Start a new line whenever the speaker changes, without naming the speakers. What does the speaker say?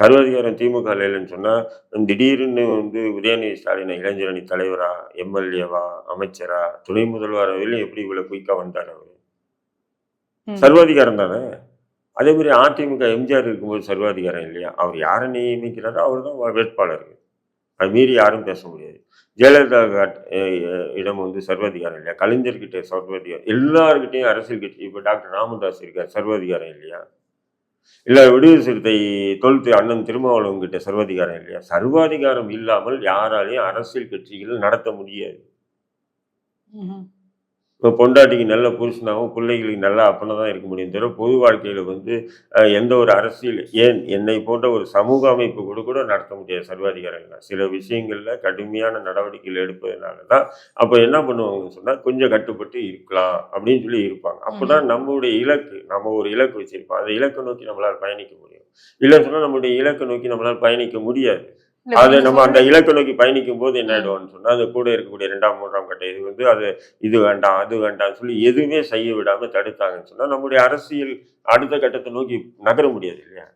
சர்வாதிகாரம் திமுக இல்லைன்னு சொன்னால் திடீர்னு வந்து உதயநிதி ஸ்டாலினை இளைஞரணி தலைவரா எம்எல்ஏவா அமைச்சரா துணை முதல்வர் வரையிலும் எப்படி இவ்வளோ குயிக்காக வந்தார் அவர். சர்வாதிகாரம் தானே? அதே மாதிரி அதிமுக எம்ஜிஆர் இருக்கும்போது சர்வாதிகாரம் இல்லையா? அவர் யாரை நியமிக்கிறாரோ அவர் தான் வேட்பாளர் அது மீறி யாரும் பேச முடியாது. ஜெயலலிதா இடம் வந்து சர்வாதிகாரம் இல்லையா? கலைஞர்கிட்ட சர்வாதிகாரம் எல்லாருக்கிட்டையும் அரசியல் கட்சி இப்போ டாக்டர் ராமதாஸ் இருக்கார் சர்வாதிகாரம் இல்லையா? இல்லை விடுதலை சிறுத்தை தொல்து அண்ணன் திருமாவளவன் கிட்ட சர்வாதிகாரம் இல்லையா? சர்வாதிகாரம் இல்லாமல் யாராலையும் அரசியல் கட்சிகள் நடத்த முடியாது. இப்போ பொண்டாட்டிக்கு நல்ல புருஷனாகவும் பிள்ளைகளுக்கு நல்ல அப்பனை தான் இருக்க முடியும் தவிர பொது வாழ்க்கையில் வந்து எந்த ஒரு அரசியல் ஏன் என்னை போன்ற ஒரு சமூக அமைப்பு கூட கூட நடத்த முடியாது சர்வாதிகாரங்கள் சில விஷயங்களில் கடுமையான நடவடிக்கைகள் எடுப்பதனால தான் அப்போ என்ன பண்ணுவாங்கன்னு சொன்னால் கொஞ்சம் கட்டுப்பட்டு இருக்கலாம் அப்படின்னு சொல்லி இருப்பாங்க. அப்போ தான் நம்மளுடைய இலக்கு நம்ம ஒரு இலக்கு வச்சிருப்போம். அந்த இலக்கை நோக்கி நம்மளால் பயணிக்க முடியும். இல்லைன்னு சொன்னால் நம்மளுடைய இலக்கை நோக்கி நம்மளால் பயணிக்க முடியாது. அது நம்ம அந்த இலக்கை நோக்கி பயணிக்கும் போது என்ன ஆயிடும்னு சொன்னா அது கூட இருக்கக்கூடிய இரண்டாம் மூன்றாம் கட்ட இது வந்து அது இது வேண்டாம் அது வேண்டாம்னு சொல்லி எதுவுமே செய்ய விடாம தடுத்தாங்கன்னு சொன்னா நம்முடைய அரசியல் அடுத்த கட்டத்தை நோக்கி நகர முடியாது இல்லையா?